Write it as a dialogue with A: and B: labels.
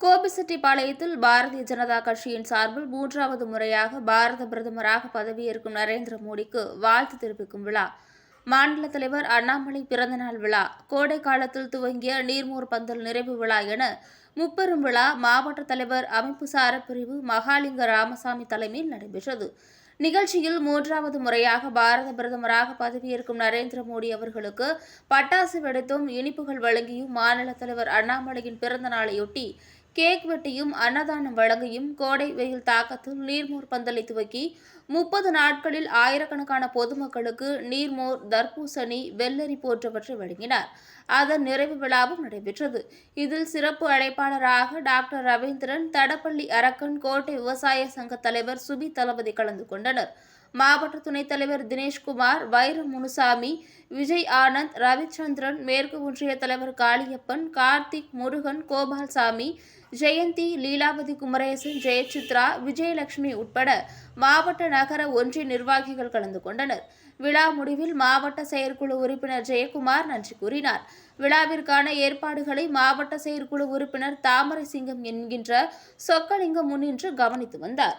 A: கோபிசெட்டிப்பாளையத்தில் பாரதிய ஜனதா கட்சியின் சார்பில் மூன்றாவது முறையாக பாரத பிரதமராக பதவியேற்கும் நரேந்திர மோடிக்கு வாழ்த்து தெரிவிக்கும் விழா. மாநில தலைவர் அண்ணாமலை பிறந்தநாள் விழா. கோடை காலத்தில் துவங்கிய நீர்மோர் பந்தல் நிறைவு விழா என முப்பெரும் விழா மாவட்ட தலைவர் அமைப்பு சார பிரிவு மகாலிங்க ராமசாமி தலைமையில் நடைபெற்றது. நிகழ்ச்சியில் மூன்றாவது முறையாக பாரத பிரதமராக பதவியேற்கும் நரேந்திர மோடி அவர்களுக்கு பட்டாசு வெடித்தும் இனிப்புகள் வழங்கியும் மாநில தலைவர் அண்ணாமலையின் பிறந்த நாளையொட்டி கேக் வெட்டியும் அன்னதானம் வழங்கியும் கோடை வெயில் தாக்கத்தில் நீர்மோர் பந்தலை துவக்கி முப்பது நாட்களில் ஆயிரக்கணக்கான பொதுமக்களுக்கு நீர்மோர் தர்பூசணி வெள்ளரி போன்றவற்றை வழங்கினார். அதன் நிறைவு விழாவும் நடைபெற்றது. இதில் சிறப்பு அழைப்பாளராக டாக்டர் ரவீந்திரன் தடப்பள்ளி அரக்கன் கோட்டை விவசாய சங்க தலைவர் சுபி தளபதி கலந்து கொண்டனர். மாவட்ட துணைத் தலைவர் தினேஷ்குமார் வைர முனுசாமி விஜய் ஆனந்த் ரவிச்சந்திரன் மேற்கு ஒன்றிய தலைவர் காளியப்பன் கார்த்திக் முருகன் கோபால்சாமி ஜெயந்தி லீலாவதி குமரேசன் ஜெயசித்ரா விஜயலட்சுமி உட்பட மாவட்ட நகர ஒன்றிய நிர்வாகிகள் கலந்து கொண்டனர். விழா முடிவில் மாவட்ட செயற்குழு உறுப்பினர் ஜெயக்குமார் நன்றி கூறினார். விழாவிற்கான ஏற்பாடுகளை மாவட்ட செயற்குழு உறுப்பினர் தாமரை சிங்கம் என்கின்ற சொக்கலிங்கம் முன்னின்று கவனித்து வந்தார்.